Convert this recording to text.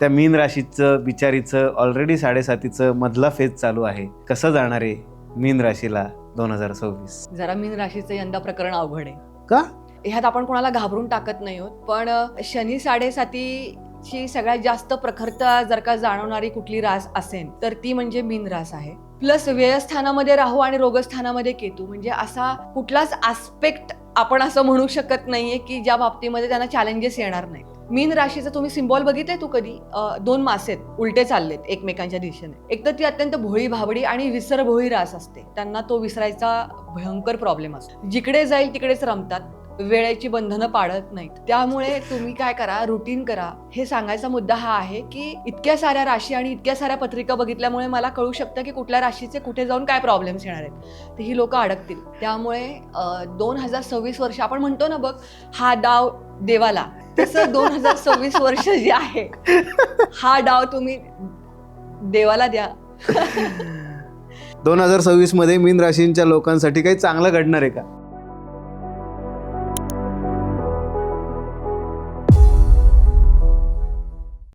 त्या मीन राशीचं बिचारीचं ऑलरेडी साडेसातीचं मधला फेज चालू आहे. कसं जाणार आहे मीन राशीला दोन हजार सव्वीस? जरा मीन राशीचं यंदा प्रकरण अवघड आहे. का? ह्यात आपण कोणाला घाबरून टाकत नाही आहोत पण शनी साडेसातीची सगळ्यात जास्त प्रखरता जर का जाणवणारी कुठली रास असेल तर ती म्हणजे मीन रास आहे. प्लस व्ययस्थानामध्ये राहू आणि रोगस्थानामध्ये केतू म्हणजे असा कुठलाच आस्पेक्ट आपण असं म्हणू शकत नाहीये की ज्या बाबतीमध्ये त्यांना चॅलेंजेस येणार नाहीत. मीन राशीचं तुम्ही सिम्बॉल बघितले तू कधी? दोन मासे आहेत उलटे चाललेत एकमेकांच्या दिशेने. एक तर ती अत्यंत भोळी भाबडी आणि विसरभोळी रास असते. त्यांना तो विसरायचा भयंकर प्रॉब्लेम असतो. जिकडे जाईल तिकडेच रमतात वेळेची बंधनं पाळत नाहीत. त्यामुळे तुम्ही काय करा रुटीन करा. हे सांगायचा मुद्दा हा आहे की इतक्या साऱ्या राशी आणि इतक्या साऱ्या पत्रिका बघितल्यामुळे मला कळू शकतं की कुठल्या राशीचे कुठे जाऊन काय प्रॉब्लेम्स येणार आहेत. तर ही लोक अडकतील. त्यामुळे दोन हजार सव्वीस वर्ष आपण म्हणतो ना बघ हा डाव देवाला. तसं दोन हजार सव्वीस वर्ष जे आहे हा डाव तुम्ही देवाला द्या. दोन हजार सव्वीसमध्ये मीन राशींच्या लोकांसाठी काही चांगलं घडणार आहे का?